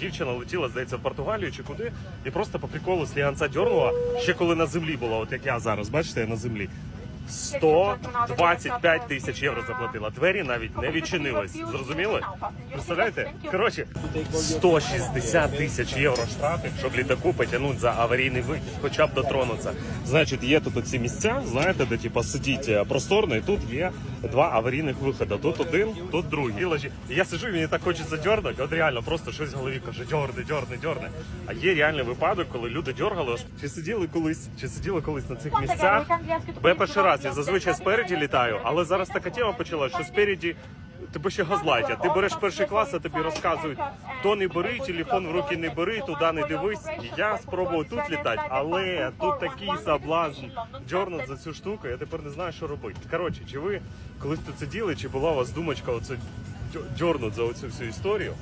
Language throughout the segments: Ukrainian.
Дівчина летіла, здається, в Португалію чи куди, і просто по приколу сліганця дьорнула, ще коли на землі була, от як я зараз, бачите, я на землі. 125 тисяч євро заплатила. Двері навіть не відчинились. Зрозуміли? Представляєте? Коротше, 160 тисяч євро штрафи, щоб літаку потягнути за аварійний вихід, хоча б дотронутися. Значить, є тут оці місця, знаєте, де типу, сидіть е, просторно, і тут є два аварійних виходи. Тут один, тут другий. І я сиджу, і мені так хочеться дьорнути, от реально просто щось в голові каже, дьорни, дьорни, дьорни. А є реальний випадок, коли люди дьоргали. Чи сиділи колись, чи сиділи колись на цих місцях? Бо я перший раз, я зазвичай спереді літаю, але зараз така тема почала, що спереді тебе ще газлайтять. Ти береш перший клас, а тобі розказують, то не бери, телефон в руки не бери, туди не дивись. Я спробував тут літати, але тут такий соблазн дьорнуть за цю штуку, я тепер не знаю, що робити. Коротше, чи ви колись тут сиділи, чи була у вас думочка оце дьо- дьорнуть за оцю всю історію?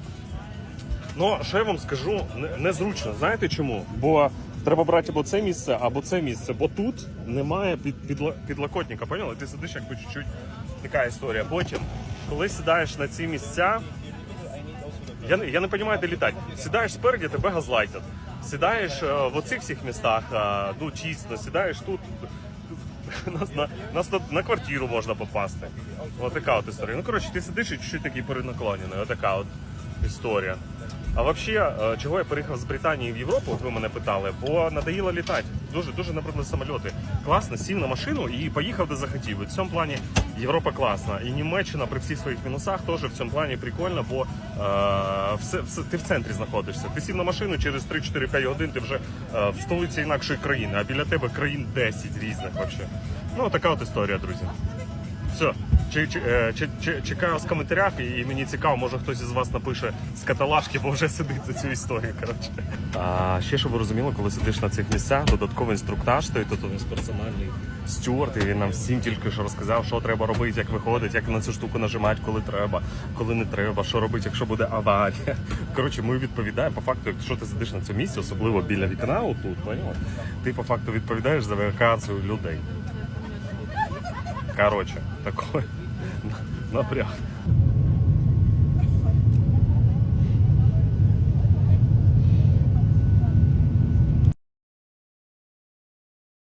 Ну, що я вам скажу, незручно. Знаєте чому? Бо треба брати або це місце, або це місце, бо тут немає під, підлокотника, поняли? Ти сидиш якби чуть-чуть така історія. Потім, коли сідаєш на ці місця, я, я не розумію, де літати. Сідаєш спереді, тебе газлайтять. Сідаєш е, в оцих всіх містах, е, ну тісно, сідаєш тут. Нас на, нас на, на квартиру можна попасти. Ось така от історія. Ну, коротше, ти сидиш і чуть-чуть такий перенаклонений. Ось така от історія. А взагалі, чого я переїхав з Британії в Європу, ви мене питали, бо надоїло літати. Дуже дуже набридли самольоти. Класно, сів на машину і поїхав де захотів. І в цьому плані Європа класна. І Німеччина при всіх своїх мінусах теж в цьому плані прикольно, бо е, все, все, ти в центрі знаходишся. Ти сів на машину через 3-4-5 годин, ти вже е, в столиці інакшої країни, а біля тебе країн 10 різних взагалі. Ну, така от історія, друзі. Все. Чи, е, чи, чи, чекаю в коментарях, і, мені цікаво, може хтось із вас напише з каталажки, бо вже сидить за цю історію. Коротше. А ще щоб ви розуміли, коли сидиш на цих місцях, додатковий інструктаж стоїть, тут у нас персональний стюард, і він нам всім тільки що розказав, що треба робити, як виходить, як на цю штуку нажимати, коли треба, коли не треба, що робити, якщо буде аварія. Коротше, ми відповідаємо по факту, якщо ти сидиш на цьому місці, особливо біля вікна, отут, поняла? ти по факту відповідаєш за евакуацію людей. Короче, такой напряг.